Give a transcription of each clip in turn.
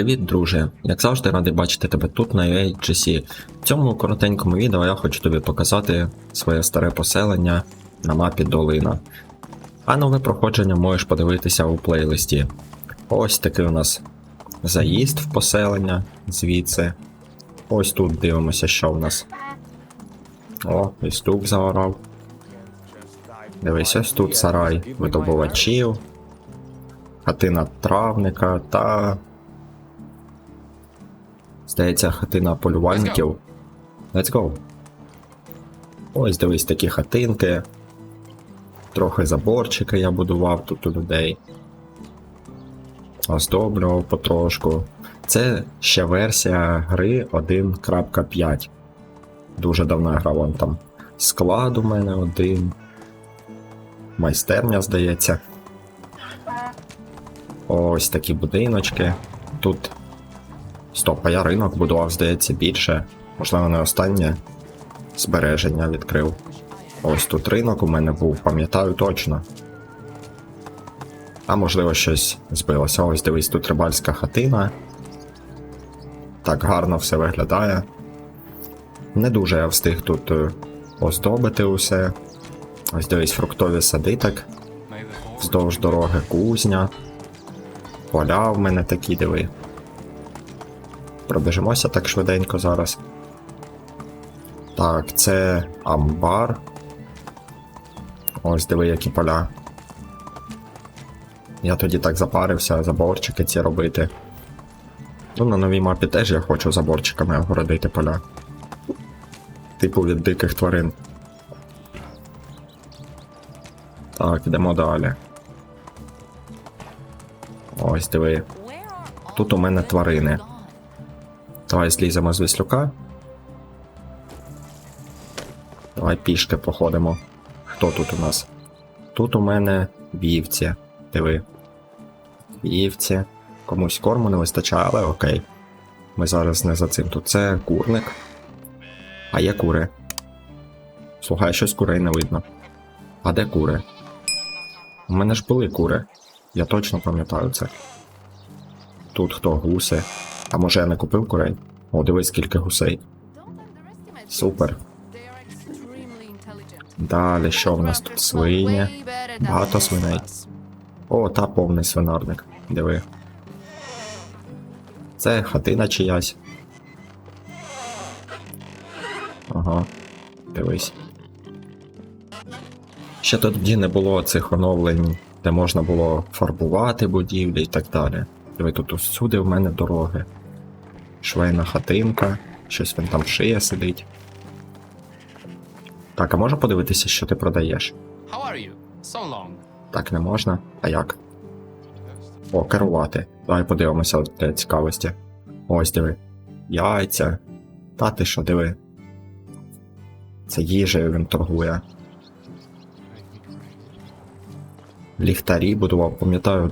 Привіт, друже! Як завжди, радий бачити тебе тут на UHGC. В цьому коротенькому відео я хочу тобі показати своє старе поселення на мапі Долина. А нове проходження можеш подивитися у плейлисті. Ось такий у нас заїзд в поселення звідси. Ось тут дивимося, що в нас. О, і стук заорав. Дивись, ось тут сарай видобувачів, хатина травника та. Здається, хатина полювальників. Let's go. Ось дивись такі хатинки. Трохи заборчики я будував тут у людей. Оздоблював потрошку. Це ще версія гри 1.5. Дуже давно я грав вон там. Склад у мене один. Майстерня, здається. Ось такі будиночки. Тут. Стоп, а я ринок будував, здається, більше. Можливо, не останнє збереження відкрив. Ось тут ринок у мене був, пам'ятаю точно. А можливо щось збилося. Ось дивись, тут рибальська хатина. Так гарно все виглядає. Не дуже я встиг тут е, оздобити усе. Ось дивись, фруктові сади так. Вздовж дороги кузня. Поля в мене такі диви. Пробіжимося так швиденько зараз. Так, це амбар. Ось диви, які поля. Я тоді так запарився, заборчики ці робити. Ну, на новій мапі теж я хочу заборчиками огородити поля. Типу від диких тварин. Так, йдемо далі. Ось диви. Тут у мене тварини. Давай зліземо з віслюка. Давай пішки походимо. Хто тут у нас? Тут у мене вівці. Диви. Вівці. Комусь корму не вистачає, але окей. Ми зараз не за цим. Тут це курник. А є кури. Слухай, щось курей не видно. А де кури? У мене ж були кури. Я точно пам'ятаю це. Тут хто гуси. А може я не купив курей? О, дивись, скільки гусей. Супер. Далі, що в нас тут? Свині. Багато свиней. О, та повний свинарник. Диви. Це хатина чиясь. Ага. Дивись. Ще тоді не було цих оновлень, де можна було фарбувати будівлі і так далі. Диви, тут усюди в мене дороги. Швейна хатинка, щось він там шиє сидить. Так, а можу подивитися, що ти продаєш? How are you? So long. Так не можна. А як? О, керувати. Давай подивимося для цікавості. Ось диви. Яйця. Та ти що, диви. Це їжею він торгує. Ліхтарі будував, пам'ятаю,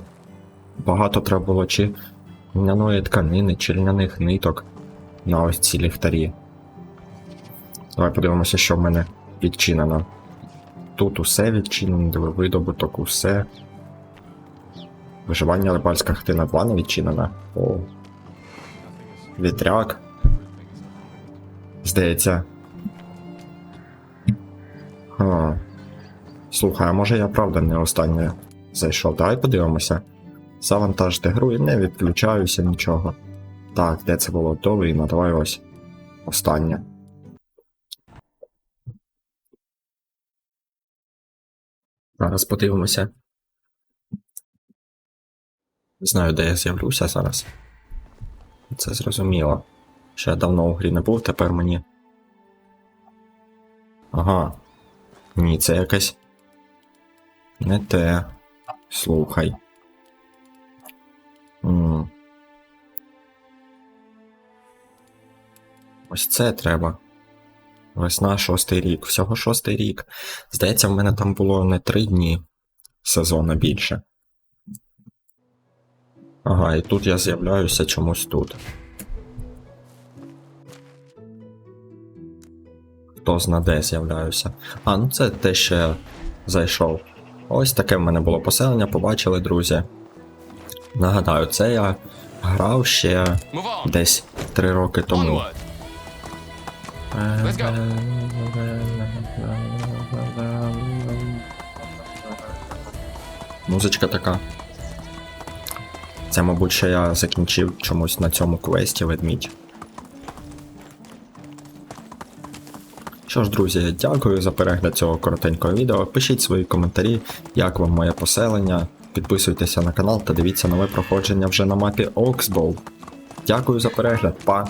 багато треба було чи льняної тканини, чи льняних ниток на ось ці ліхтарі. Давай подивимося, що в мене відчинено. Тут усе відчинено, видобуток, усе. Виживання рибальська хатина 2 не відчинена. О. Вітряк. Здається. А. Слухай, а може я правда не останнє зайшов? Давай подивимося. Завантажити гру і не відключаюся нічого. Так, де це було долина? Давай ось. Останнє. Зараз подивимося. Не знаю, де я з'явлюся зараз. Це зрозуміло. Ще давно у грі не був, тепер мені. Ага. Ні, це якась. Не те. Слухай. Ось це треба. Весна, шостий рік. Всього шостий рік. Здається, в мене там було не три дні сезону більше. Ага, і тут я з'являюся чомусь тут. Хто зна де з'являюся. А, ну це те, що я зайшов. Ось таке в мене було поселення, побачили, друзі. Нагадаю, це я грав ще десь 3 роки тому. Музичка така. Це, мабуть, що я закінчив чомусь на цьому квесті ведмідь. Що ж, друзі, дякую за перегляд цього коротенького відео. Пишіть свої коментарі, як вам моє поселення. Підписуйтеся на канал та дивіться нове проходження вже на мапі Oxbow. Дякую за перегляд, па!